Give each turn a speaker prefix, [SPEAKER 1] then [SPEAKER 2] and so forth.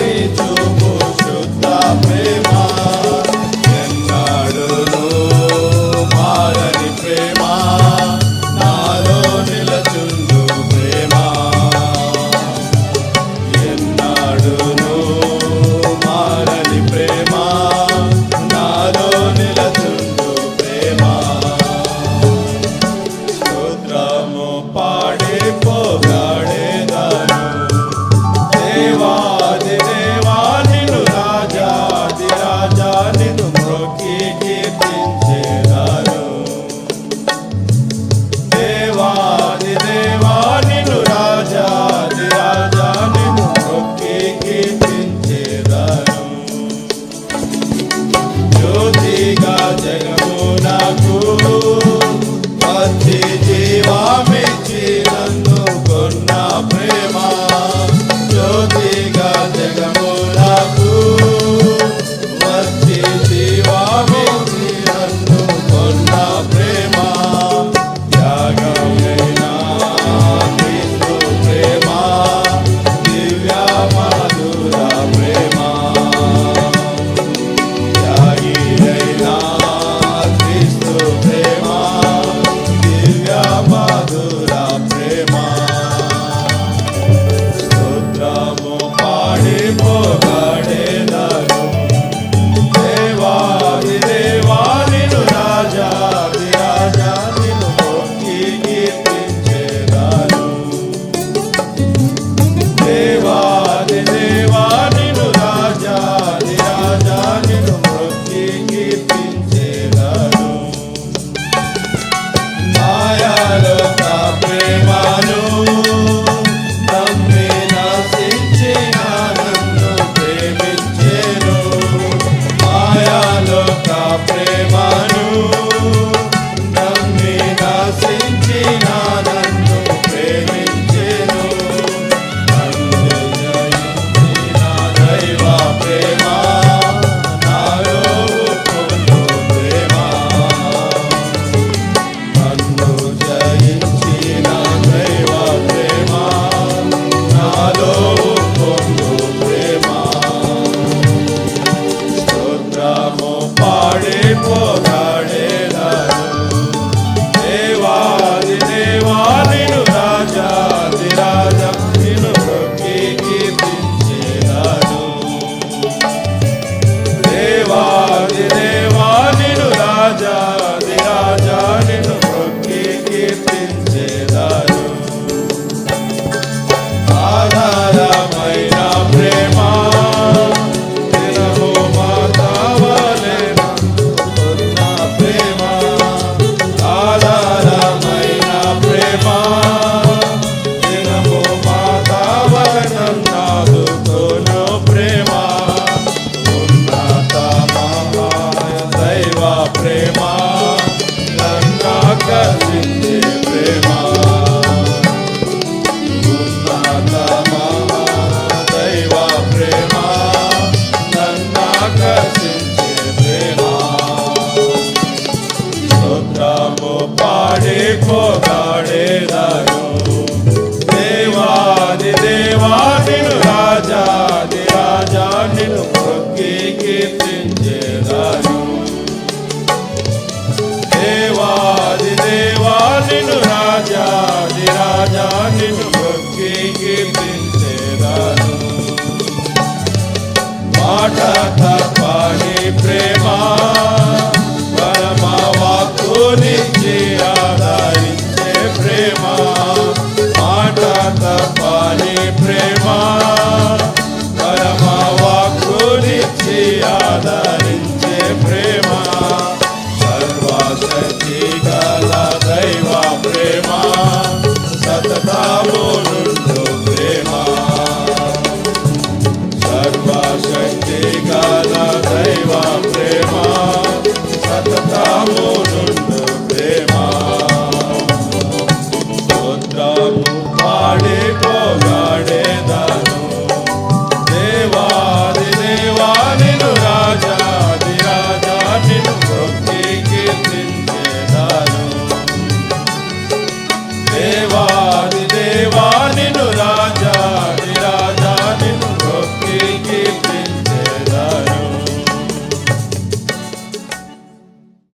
[SPEAKER 1] muito. కీర్తించేదాను దేవాది దేవా నిన్ను రాజాది రాజా నిన్ను భక్తి కీర్తించేదాను మాట తప్పని ప్రేమ పరమ వాక్కు నిచ్చి ఆధారించే ప్రేమ. మాట తప్ప